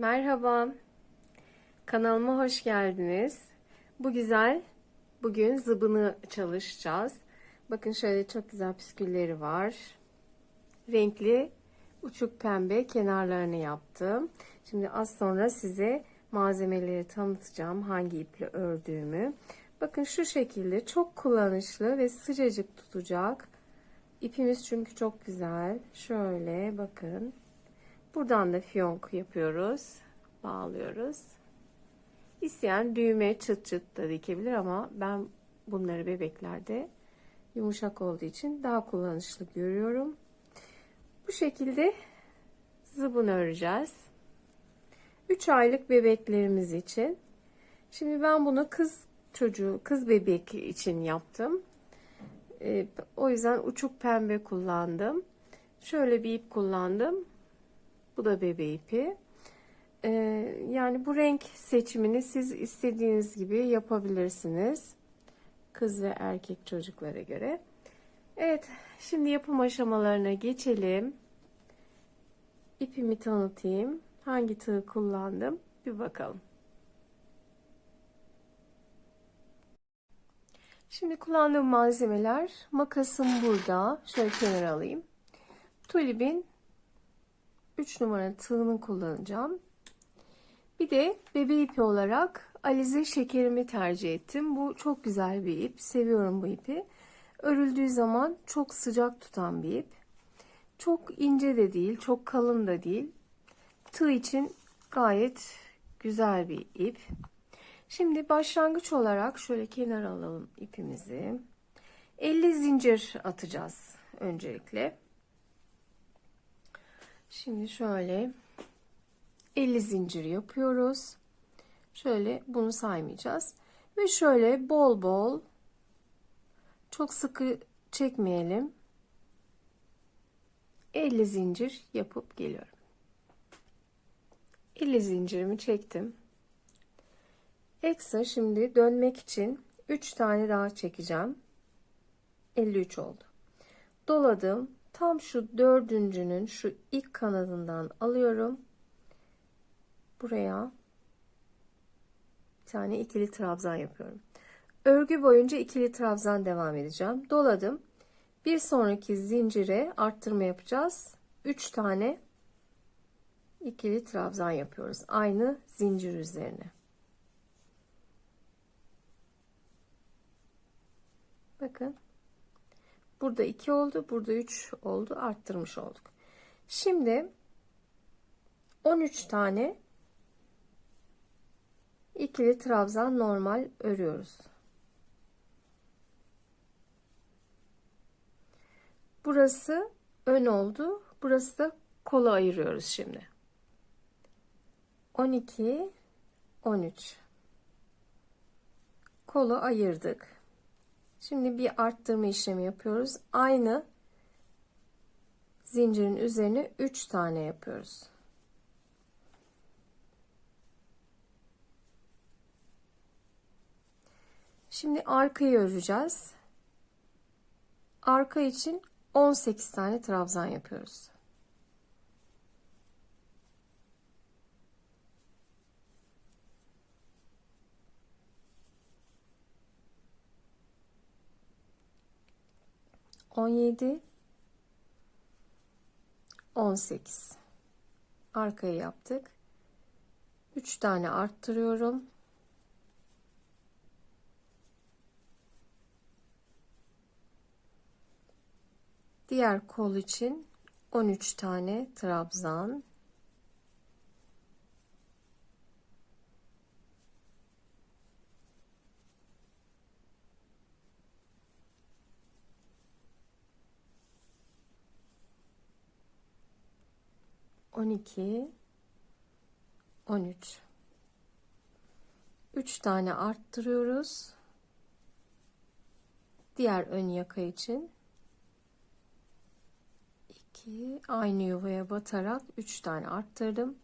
Merhaba. Kanalıma hoş geldiniz. Bu güzel. Bugün zıbını çalışacağız. Bakın şöyle çok güzel püskülleri var. Renkli uçuk pembe kenarlarını yaptım. Şimdi az sonra size malzemeleri tanıtacağım. Hangi iple ördüğümü. Bakın şu şekilde çok kullanışlı ve sıcacık tutacak. İpimiz çünkü çok güzel. Şöyle bakın. Buradan da fiyonk yapıyoruz. Bağlıyoruz. İsteyen düğme çıt çıt da dikebilir ama ben bunları bebeklerde yumuşak olduğu için daha kullanışlı görüyorum. Bu şekilde zıbın öreceğiz. 3 aylık bebeklerimiz için. Şimdi ben bunu kız çocuğu, kız bebek için yaptım. Ee, o yüzden uçuk pembe kullandım. Şöyle bir ip kullandım. Bu da bebe ipi. Ee, yani bu renk seçimini siz istediğiniz gibi yapabilirsiniz. Kız ve erkek çocuklara göre. Evet, şimdi yapım aşamalarına geçelim. İpimi tanıtayım. Hangi tığ kullandım? Bir bakalım. Şimdi kullandığım malzemeler makasım burada. Şöyle kenara alayım. Tulibin 3 numara tığını kullanacağım. Bir de bebe ipi olarak alize şekerimi tercih ettim. Bu çok güzel bir ip. Seviyorum bu ipi. Örüldüğü zaman çok sıcak tutan bir ip. Çok ince de değil, çok kalın da değil. Tığ için gayet güzel bir ip. Şimdi başlangıç olarak şöyle kenara alalım ipimizi. 50 zincir atacağız öncelikle. Şimdi şöyle 50 zincir yapıyoruz. Şöyle bunu saymayacağız. Ve şöyle bol bol çok sıkı çekmeyelim. 50 zincir yapıp geliyorum. 50 zincirimi çektim. Ekstra şimdi dönmek için 3 tane daha çekeceğim. 53 oldu. Doladım. Tam şu dördüncünün şu ilk kanadından alıyorum. Buraya bir tane ikili trabzan yapıyorum. Örgü boyunca ikili trabzan devam edeceğim. Doladım. Bir sonraki zincire arttırma yapacağız. 3 tane ikili trabzan yapıyoruz. Aynı zincir üzerine. Bakın. Burada 2 oldu. Burada 3 oldu. Arttırmış olduk. Şimdi 13 tane ikili trabzan normal örüyoruz. Burası ön oldu. Burası da kola ayırıyoruz şimdi. 12 13 kolu ayırdık. Şimdi bir arttırma işlemi yapıyoruz. Aynı zincirin üzerine 3 tane yapıyoruz. Şimdi arkayı öreceğiz. Arka için 18 tane trabzan yapıyoruz. On yedi, on sekiz. Arkayı yaptık. Üç tane arttırıyorum. Diğer kol için 13 tane trabzan. On iki, on üç. Üç tane arttırıyoruz. Diğer ön yaka için 2 aynı yuvaya batarak 3 tane arttırdım.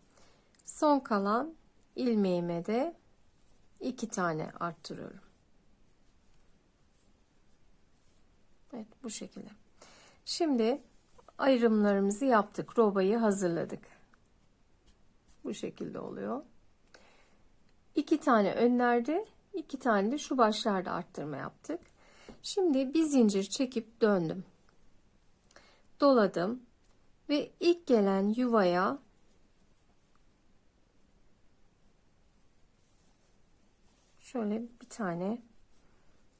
Son kalan ilmeğime de 2 tane arttırıyorum. Evet bu şekilde. Şimdi ayrımlarımızı yaptık. Robayı hazırladık. Bu şekilde oluyor. İki tane önlerde, iki tane de şu başlarda arttırma yaptık. Şimdi bir zincir çekip döndüm. Doladım ve ilk gelen yuvaya şöyle bir tane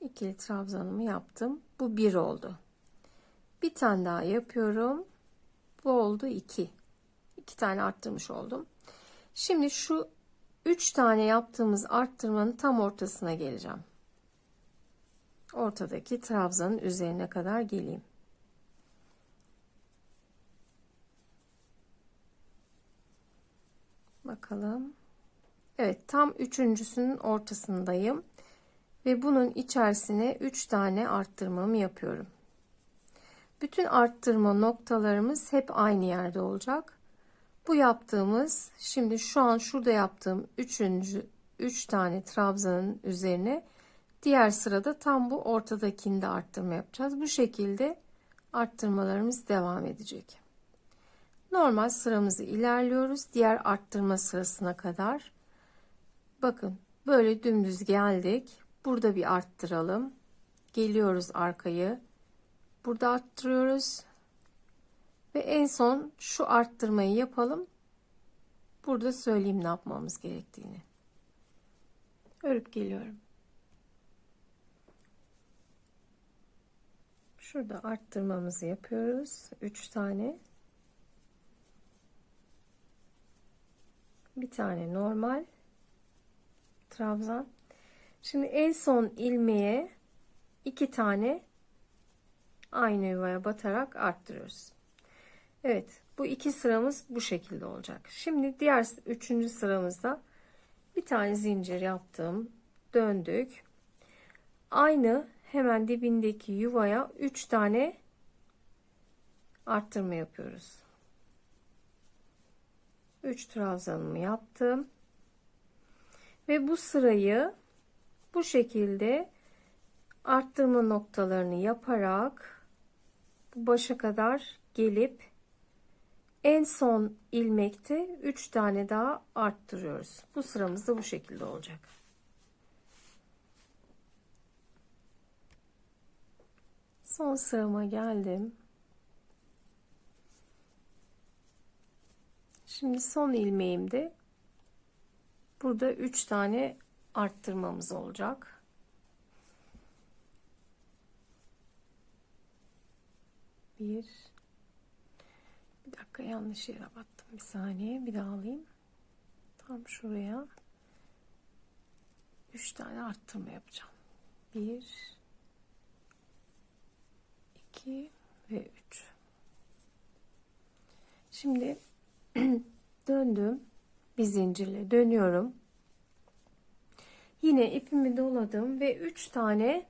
ikili trabzanımı yaptım. Bu bir oldu. Bir tane daha yapıyorum. Bu oldu iki. İki tane arttırmış oldum. Şimdi şu üç tane yaptığımız arttırmanın tam ortasına geleceğim. Ortadaki trabzanın üzerine kadar geleyim. Bakalım. Evet tam üçüncüsünün ortasındayım. Ve bunun içerisine 3 tane arttırmamı yapıyorum. Bütün arttırma noktalarımız hep aynı yerde olacak. Bu yaptığımız şimdi şu an şurada yaptığım 3. 3 tane trabzanın üzerine diğer sırada tam bu ortadakinde arttırma yapacağız. Bu şekilde arttırmalarımız devam edecek. Normal sıramızı ilerliyoruz diğer arttırma sırasına kadar. Bakın böyle dümdüz geldik. Burada bir arttıralım. Geliyoruz arkayı. Burada arttırıyoruz. Ve en son şu arttırmayı yapalım. Burada söyleyeyim ne yapmamız gerektiğini. Örüp geliyorum. Şurada arttırmamızı yapıyoruz. 3 tane. Bir tane normal trabzan. Şimdi en son ilmeğe iki tane aynı yuvaya batarak arttırıyoruz. Evet bu iki sıramız bu şekilde olacak. Şimdi diğer üçüncü sıramızda bir tane zincir yaptım. Döndük. Aynı hemen dibindeki yuvaya üç tane arttırma yapıyoruz. 3 trabzanımı yaptım. Ve bu sırayı bu şekilde arttırma noktalarını yaparak başa kadar gelip en son ilmekte 3 tane daha arttırıyoruz. Bu sıramız da bu şekilde olacak. Son sırama geldim. Şimdi son ilmeğimde burada 3 tane arttırmamız olacak. Bir. Bir dakika yanlış yere battım. Bir saniye bir daha alayım. Tam şuraya. Üç tane arttırma yapacağım. Bir. İki ve üç. Şimdi döndüm. Bir zincirle dönüyorum. Yine ipimi doladım ve 3 tane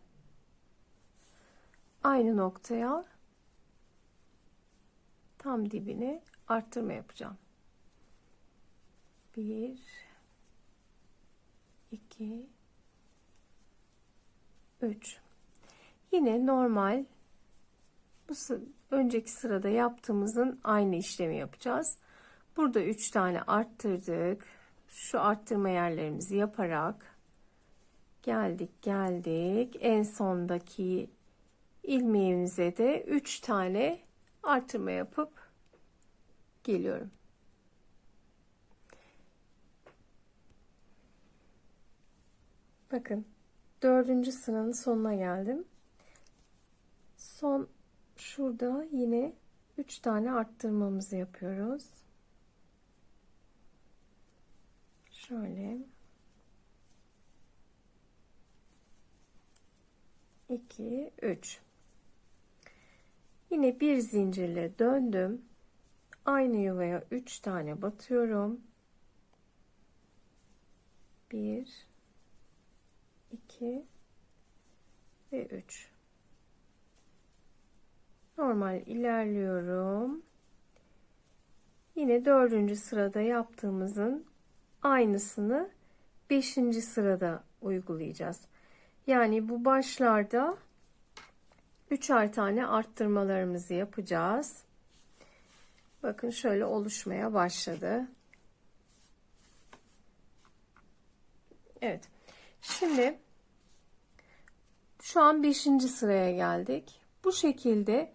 aynı noktaya tam dibine arttırma yapacağım. 1 2 3 Yine normal bu önceki sırada yaptığımızın aynı işlemi yapacağız. Burada 3 tane arttırdık. Şu arttırma yerlerimizi yaparak geldik geldik en sondaki ilmeğimize de 3 tane artırma yapıp geliyorum. Bakın dördüncü sıranın sonuna geldim. Son şurada yine 3 tane arttırmamızı yapıyoruz. Şöyle 2 3 yine bir zincirle döndüm. Aynı yuvaya 3 tane batıyorum. 1 2 ve 3 normal ilerliyorum. Yine dördüncü sırada yaptığımızın aynısını beşinci sırada uygulayacağız. Yani bu başlarda üçer tane arttırmalarımızı yapacağız. Bakın şöyle oluşmaya başladı. Evet. Şimdi şu an 5. sıraya geldik. Bu şekilde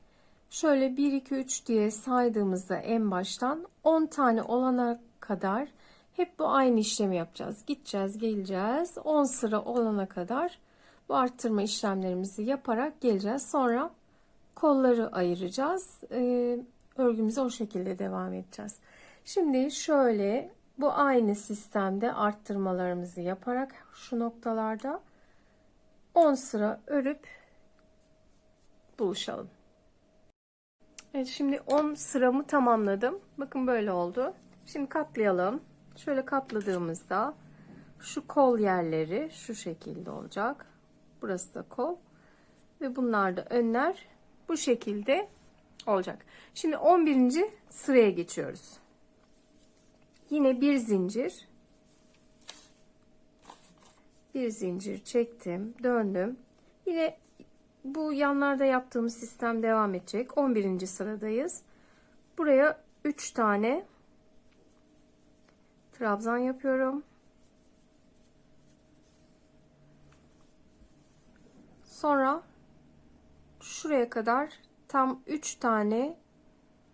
şöyle 1 2 3 diye saydığımızda en baştan 10 tane olana kadar hep bu aynı işlemi yapacağız. Gideceğiz, geleceğiz. 10 sıra olana kadar bu arttırma işlemlerimizi yaparak geleceğiz. Sonra kolları ayıracağız. Ee, örgümüze o şekilde devam edeceğiz. Şimdi şöyle bu aynı sistemde arttırmalarımızı yaparak şu noktalarda 10 sıra örüp buluşalım. Evet şimdi 10 sıramı tamamladım. Bakın böyle oldu. Şimdi katlayalım. Şöyle katladığımızda şu kol yerleri şu şekilde olacak. Burası da kol. Ve bunlar da önler bu şekilde olacak. Şimdi 11. sıraya geçiyoruz. Yine bir zincir. Bir zincir çektim, döndüm. Yine bu yanlarda yaptığımız sistem devam edecek. 11. sıradayız. Buraya 3 tane trabzan yapıyorum. Sonra şuraya kadar tam 3 tane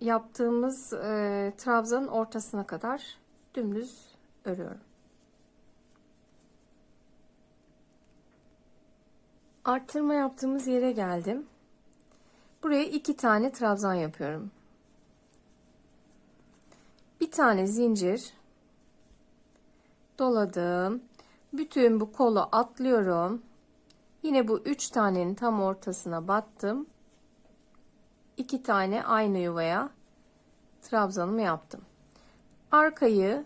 yaptığımız e, trabzanın ortasına kadar dümdüz örüyorum. Arttırma yaptığımız yere geldim. Buraya iki tane trabzan yapıyorum. Bir tane zincir doladım. Bütün bu kolu atlıyorum. Yine bu üç tanenin tam ortasına battım. İki tane aynı yuvaya trabzanımı yaptım. Arkayı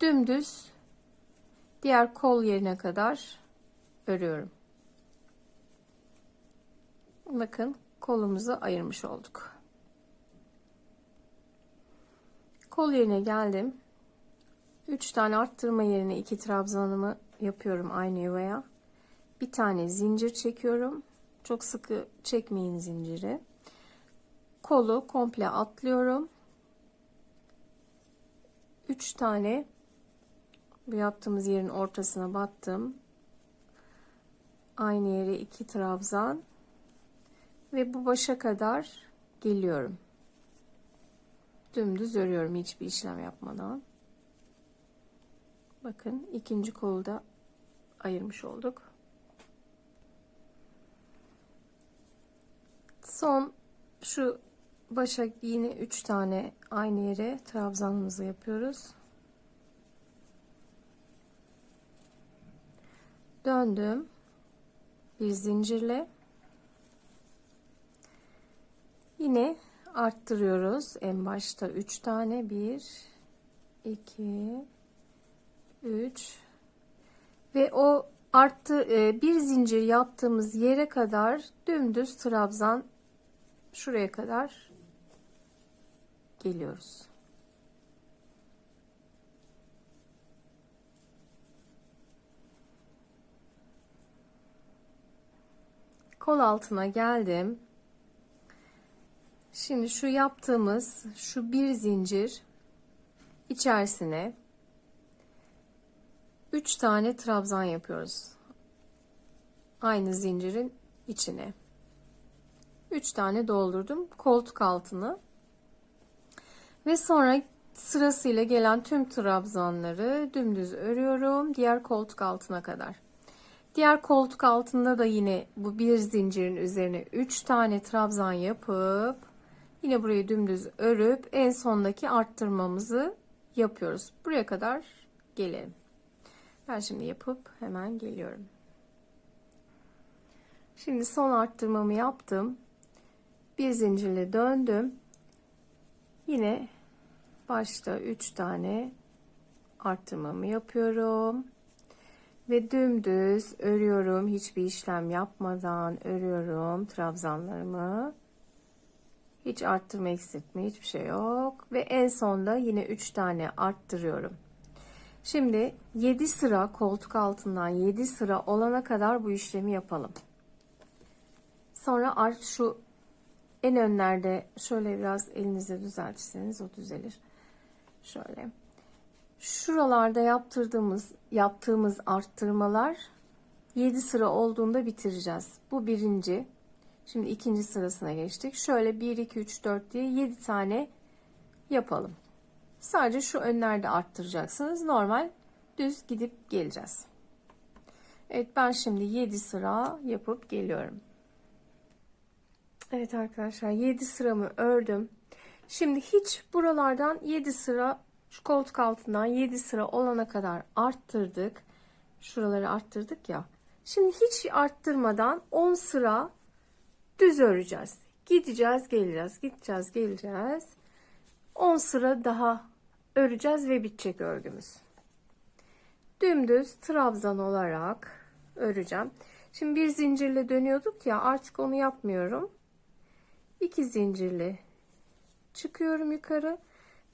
dümdüz diğer kol yerine kadar örüyorum. Bakın kolumuzu ayırmış olduk. Kol yerine geldim. 3 tane arttırma yerine 2 trabzanımı yapıyorum aynı yuvaya. Bir tane zincir çekiyorum. Çok sıkı çekmeyin zinciri. Kolu komple atlıyorum. 3 tane bu yaptığımız yerin ortasına battım. Aynı yere 2 trabzan ve bu başa kadar geliyorum. Dümdüz örüyorum hiçbir işlem yapmadan. Bakın ikinci kolu da ayırmış olduk. Son şu başa yine 3 tane aynı yere trabzanımızı yapıyoruz. Döndüm. Bir zincirle Yine arttırıyoruz. En başta 3 tane 1 2 3 ve o arttı e, bir zincir yaptığımız yere kadar dümdüz trabzan şuraya kadar geliyoruz. Kol altına geldim. Şimdi şu yaptığımız şu bir zincir içerisine 3 tane trabzan yapıyoruz. Aynı zincirin içine. 3 tane doldurdum koltuk altını. Ve sonra sırasıyla gelen tüm trabzanları dümdüz örüyorum diğer koltuk altına kadar. Diğer koltuk altında da yine bu bir zincirin üzerine 3 tane trabzan yapıp Yine burayı dümdüz örüp en sondaki arttırmamızı yapıyoruz. Buraya kadar gelelim. Ben şimdi yapıp hemen geliyorum. Şimdi son arttırmamı yaptım. Bir zincirle döndüm. Yine başta 3 tane arttırmamı yapıyorum. Ve dümdüz örüyorum. Hiçbir işlem yapmadan örüyorum trabzanlarımı. Hiç arttırma eksiltme hiçbir şey yok. Ve en sonda yine 3 tane arttırıyorum. Şimdi 7 sıra koltuk altından 7 sıra olana kadar bu işlemi yapalım. Sonra art şu en önlerde şöyle biraz elinizle düzeltirseniz o düzelir. Şöyle. Şuralarda yaptırdığımız yaptığımız arttırmalar 7 sıra olduğunda bitireceğiz. Bu birinci. Şimdi ikinci sırasına geçtik. Şöyle 1 2 3 4 diye 7 tane yapalım. Sadece şu önlerde arttıracaksınız. Normal düz gidip geleceğiz. Evet ben şimdi 7 sıra yapıp geliyorum. Evet arkadaşlar 7 sıramı ördüm. Şimdi hiç buralardan 7 sıra şu koltuk altından 7 sıra olana kadar arttırdık. Şuraları arttırdık ya. Şimdi hiç arttırmadan 10 sıra düz öreceğiz. Gideceğiz, geleceğiz, gideceğiz, geleceğiz. 10 sıra daha öreceğiz ve bitecek örgümüz. Dümdüz trabzan olarak öreceğim. Şimdi bir zincirle dönüyorduk ya artık onu yapmıyorum. İki zincirle çıkıyorum yukarı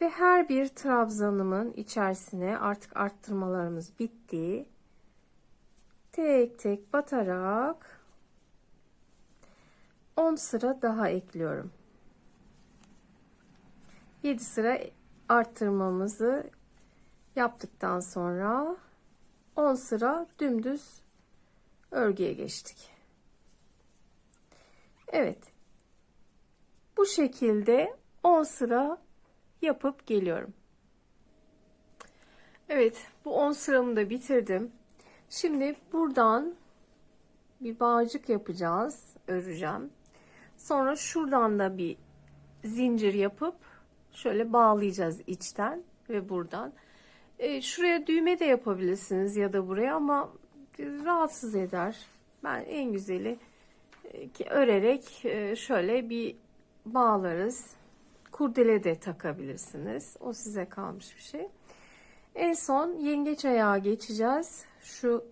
ve her bir trabzanımın içerisine artık arttırmalarımız bitti. Tek tek batarak 10 sıra daha ekliyorum. 7 sıra arttırmamızı yaptıktan sonra 10 sıra dümdüz örgüye geçtik. Evet. Bu şekilde 10 sıra yapıp geliyorum. Evet, bu 10 sıramı da bitirdim. Şimdi buradan bir bağcık yapacağız, öreceğim. Sonra şuradan da bir zincir yapıp şöyle bağlayacağız içten ve buradan. E, şuraya düğme de yapabilirsiniz ya da buraya ama rahatsız eder. Ben en güzeli e, örerek e, şöyle bir bağlarız. Kurdele de takabilirsiniz. O size kalmış bir şey. En son yengeç ayağı geçeceğiz. Şu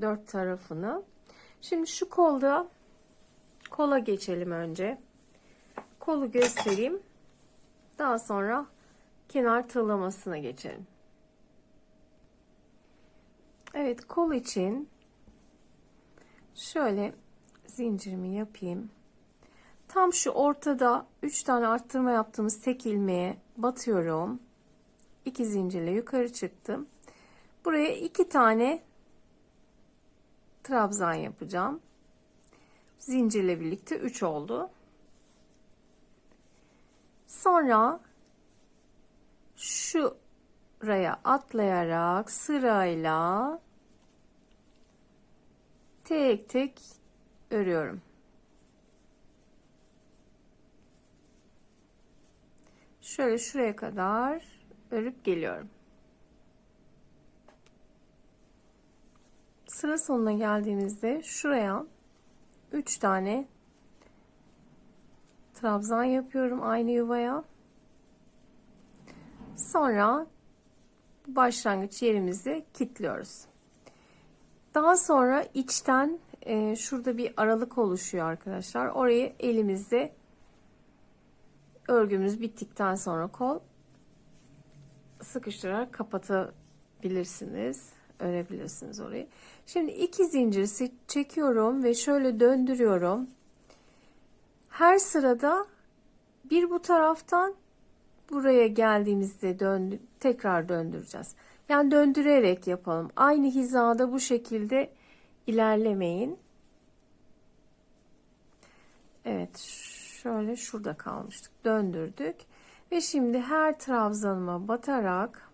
dört tarafını. Şimdi şu kolda kola geçelim önce. Kolu göstereyim. Daha sonra kenar tığlamasına geçelim. Evet kol için şöyle zincirimi yapayım. Tam şu ortada 3 tane arttırma yaptığımız tek ilmeğe batıyorum. 2 zincirle yukarı çıktım. Buraya 2 tane trabzan yapacağım. Zincirle birlikte 3 oldu. Sonra şuraya atlayarak sırayla tek tek örüyorum. Şöyle şuraya kadar örüp geliyorum. Sıra sonuna geldiğimizde şuraya 3 tane trabzan yapıyorum aynı yuvaya. Sonra başlangıç yerimizi kilitliyoruz. Daha sonra içten e, şurada bir aralık oluşuyor arkadaşlar. Orayı elimizde örgümüz bittikten sonra kol sıkıştırarak kapatabilirsiniz. Örebilirsiniz orayı. Şimdi iki zincir çekiyorum ve şöyle döndürüyorum. Her sırada bir bu taraftan buraya geldiğimizde döndü, tekrar döndüreceğiz. Yani döndürerek yapalım. Aynı hizada bu şekilde ilerlemeyin. Evet şöyle şurada kalmıştık. Döndürdük. Ve şimdi her trabzanıma batarak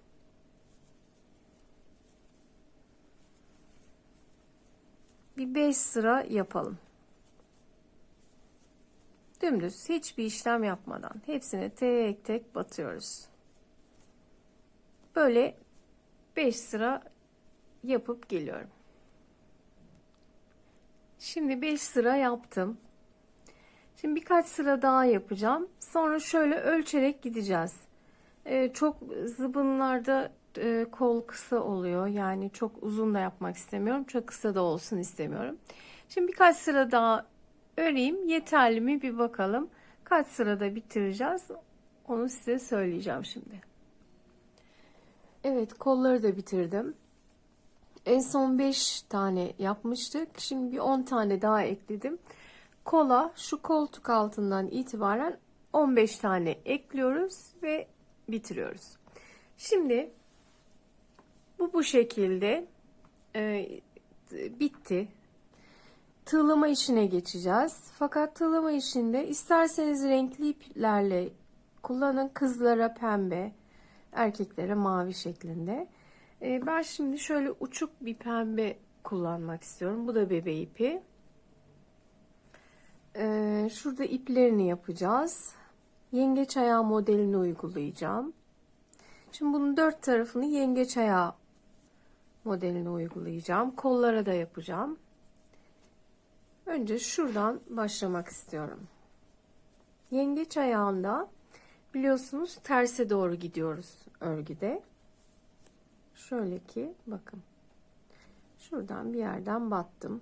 bir 5 sıra yapalım. Dümdüz hiçbir işlem yapmadan hepsine tek tek batıyoruz. Böyle 5 sıra yapıp geliyorum. Şimdi 5 sıra yaptım. Şimdi birkaç sıra daha yapacağım. Sonra şöyle ölçerek gideceğiz. Ee, çok zıbınlarda e, kol kısa oluyor. Yani çok uzun da yapmak istemiyorum. Çok kısa da olsun istemiyorum. Şimdi birkaç sıra daha öreyim. Yeterli mi bir bakalım. Kaç sırada bitireceğiz? Onu size söyleyeceğim şimdi. Evet kolları da bitirdim. En son 5 tane yapmıştık. Şimdi bir 10 tane daha ekledim. Kola şu koltuk altından itibaren 15 tane ekliyoruz ve bitiriyoruz. Şimdi Bu bu şekilde e, bitti. Tığlama işine geçeceğiz. Fakat tığlama işinde isterseniz renkli iplerle kullanın. Kızlara pembe, erkeklere mavi şeklinde. E, ben şimdi şöyle uçuk bir pembe kullanmak istiyorum. Bu da bebe ipi. E, şurada iplerini yapacağız. Yengeç ayağı modelini uygulayacağım. Şimdi bunun dört tarafını yengeç ayağı modelini uygulayacağım. Kollara da yapacağım. Önce şuradan başlamak istiyorum. Yengeç ayağında biliyorsunuz terse doğru gidiyoruz örgüde. Şöyle ki bakın. Şuradan bir yerden battım.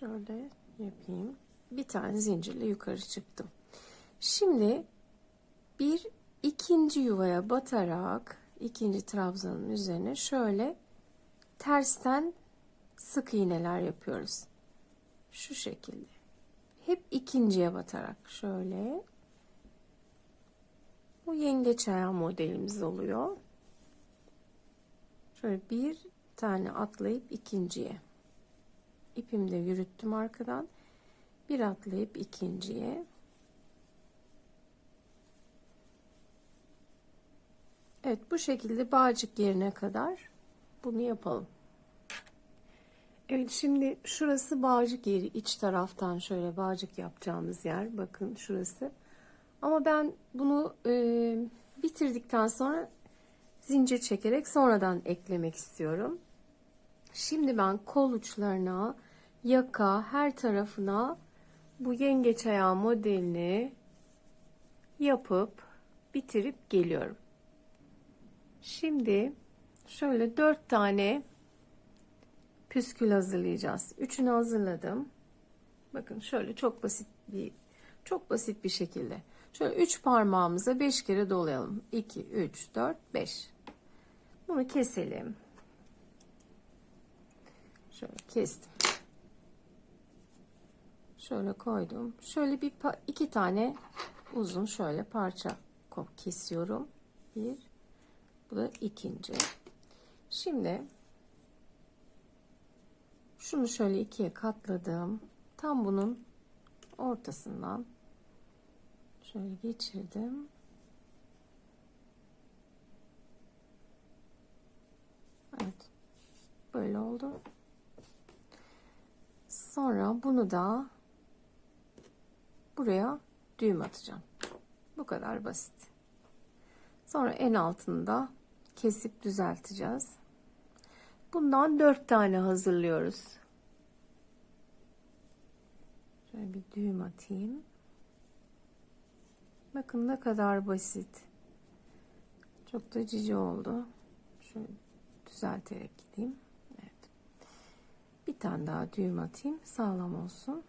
Şöyle yapayım. Bir tane zincirle yukarı çıktım. Şimdi bir ikinci yuvaya batarak ikinci trabzanın üzerine şöyle tersten sık iğneler yapıyoruz. Şu şekilde. Hep ikinciye batarak şöyle. Bu yengeç ayağı modelimiz oluyor. Şöyle bir tane atlayıp ikinciye. İpimi de yürüttüm arkadan. Bir atlayıp ikinciye. Evet bu şekilde bağcık yerine kadar bunu yapalım. Evet şimdi şurası bağcık yeri iç taraftan şöyle bağcık yapacağımız yer bakın şurası. Ama ben bunu e, bitirdikten sonra zincir çekerek sonradan eklemek istiyorum. Şimdi ben kol uçlarına, yaka, her tarafına bu yengeç ayağı modelini yapıp bitirip geliyorum. Şimdi şöyle dört tane püskül hazırlayacağız. Üçünü hazırladım. Bakın şöyle çok basit bir çok basit bir şekilde. Şöyle üç parmağımıza beş kere dolayalım. 2 3 4 5. Bunu keselim. Şöyle kestim. Şöyle koydum. Şöyle bir iki tane uzun şöyle parça kesiyorum. Bir. Bu da ikinci. Şimdi şunu şöyle ikiye katladım. Tam bunun ortasından şöyle geçirdim. Evet. Böyle oldu. Sonra bunu da buraya düğüm atacağım. Bu kadar basit. Sonra en altında kesip düzelteceğiz. Bundan dört tane hazırlıyoruz. Şöyle bir düğüm atayım. Bakın ne kadar basit. Çok da cici oldu. Şöyle düzelterek gideyim. Evet. Bir tane daha düğüm atayım. Sağlam olsun.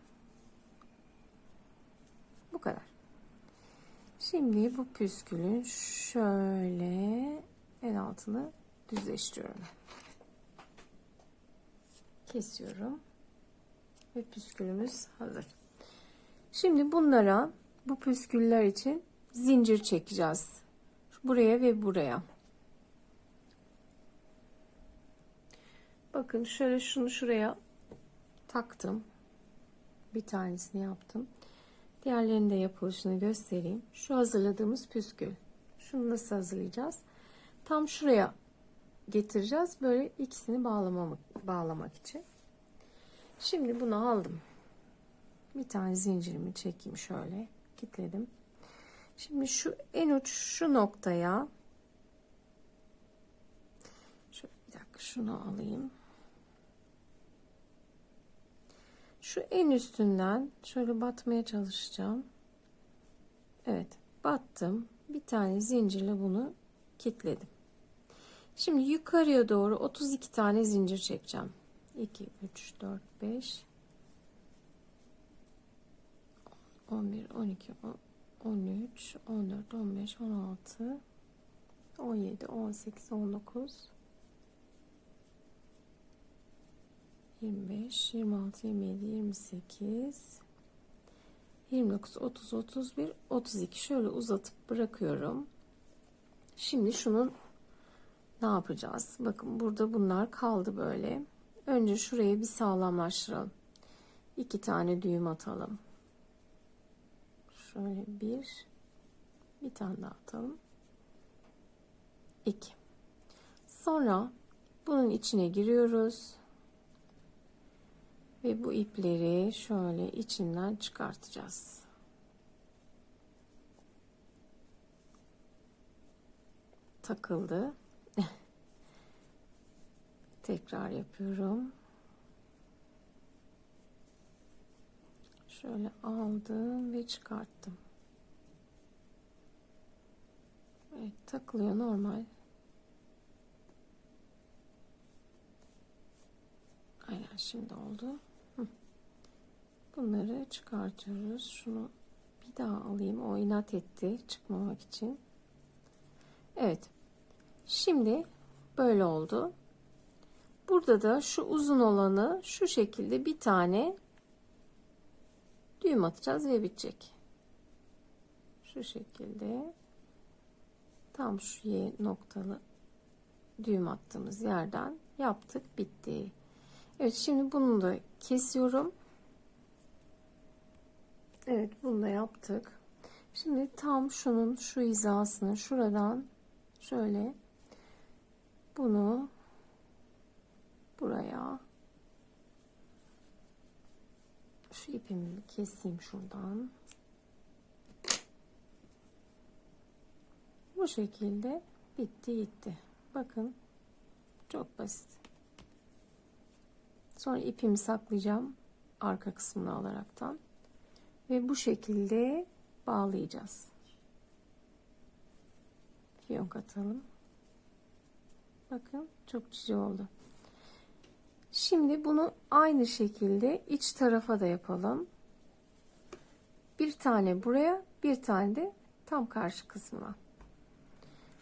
Bu kadar. Şimdi bu püskülün şöyle en altını düzleştiriyorum. Kesiyorum. Ve püskülümüz hazır. Şimdi bunlara bu püsküller için zincir çekeceğiz. Buraya ve buraya. Bakın şöyle şunu şuraya taktım. Bir tanesini yaptım. Diğerlerinin de yapılışını göstereyim. Şu hazırladığımız püskül. Şunu nasıl hazırlayacağız? Tam şuraya getireceğiz. Böyle ikisini bağlamak, bağlamak için. Şimdi bunu aldım. Bir tane zincirimi çekeyim şöyle. Kilitledim. Şimdi şu en uç şu noktaya şöyle bir dakika şunu alayım. Şu en üstünden şöyle batmaya çalışacağım. Evet battım. Bir tane zincirle bunu kilitledim. Şimdi yukarıya doğru 32 tane zincir çekeceğim. 2, 3, 4, 5, 11, 12, 13, 14, 15, 16, 17, 18, 19, 25, 26, 27, 28, 29, 30, 31, 32 şöyle uzatıp bırakıyorum. Şimdi şunun ne yapacağız? Bakın burada bunlar kaldı böyle. Önce şurayı bir sağlamlaştıralım. İki tane düğüm atalım. Şöyle bir, bir tane daha atalım. İki. Sonra bunun içine giriyoruz. Ve bu ipleri şöyle içinden çıkartacağız. Takıldı. Tekrar yapıyorum. Şöyle aldım ve çıkarttım. Evet, takılıyor normal. Şimdi oldu. Bunları çıkartıyoruz. Şunu bir daha alayım. O inat etti çıkmamak için. Evet. Şimdi böyle oldu. Burada da şu uzun olanı şu şekilde bir tane düğüm atacağız ve bitecek. Şu şekilde tam şu Y noktalı düğüm attığımız yerden yaptık bitti. Evet şimdi bunu da kesiyorum. Evet bunu da yaptık. Şimdi tam şunun şu hizasını şuradan şöyle bunu buraya şu ipimi keseyim şuradan. Bu şekilde bitti gitti. Bakın çok basit. Sonra ipimi saklayacağım arka kısmını alaraktan ve bu şekilde bağlayacağız. Fiyonk atalım. Bakın çok cici oldu. Şimdi bunu aynı şekilde iç tarafa da yapalım. Bir tane buraya, bir tane de tam karşı kısmına.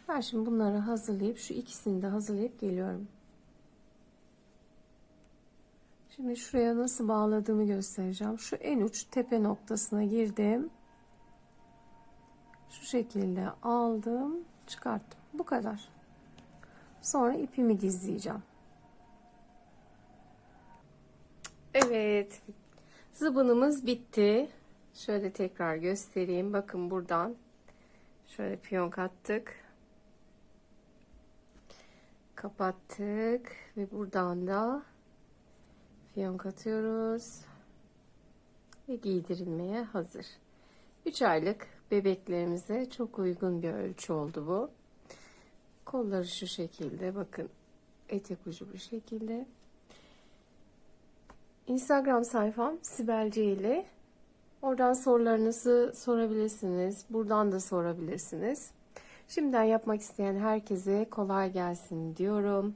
Ben şimdi bunları hazırlayıp şu ikisini de hazırlayıp geliyorum. Şimdi şuraya nasıl bağladığımı göstereceğim. Şu en uç tepe noktasına girdim. Şu şekilde aldım, çıkarttım. Bu kadar. Sonra ipimi gizleyeceğim. Evet. Zıbınımız bitti. Şöyle tekrar göstereyim. Bakın buradan şöyle piyon kattık. Kapattık ve buradan da Fiyonk atıyoruz. Ve giydirilmeye hazır. 3 aylık bebeklerimize çok uygun bir ölçü oldu bu. Kolları şu şekilde bakın. Etek ucu bu şekilde. Instagram sayfam Sibelce ile oradan sorularınızı sorabilirsiniz. Buradan da sorabilirsiniz. Şimdiden yapmak isteyen herkese kolay gelsin diyorum.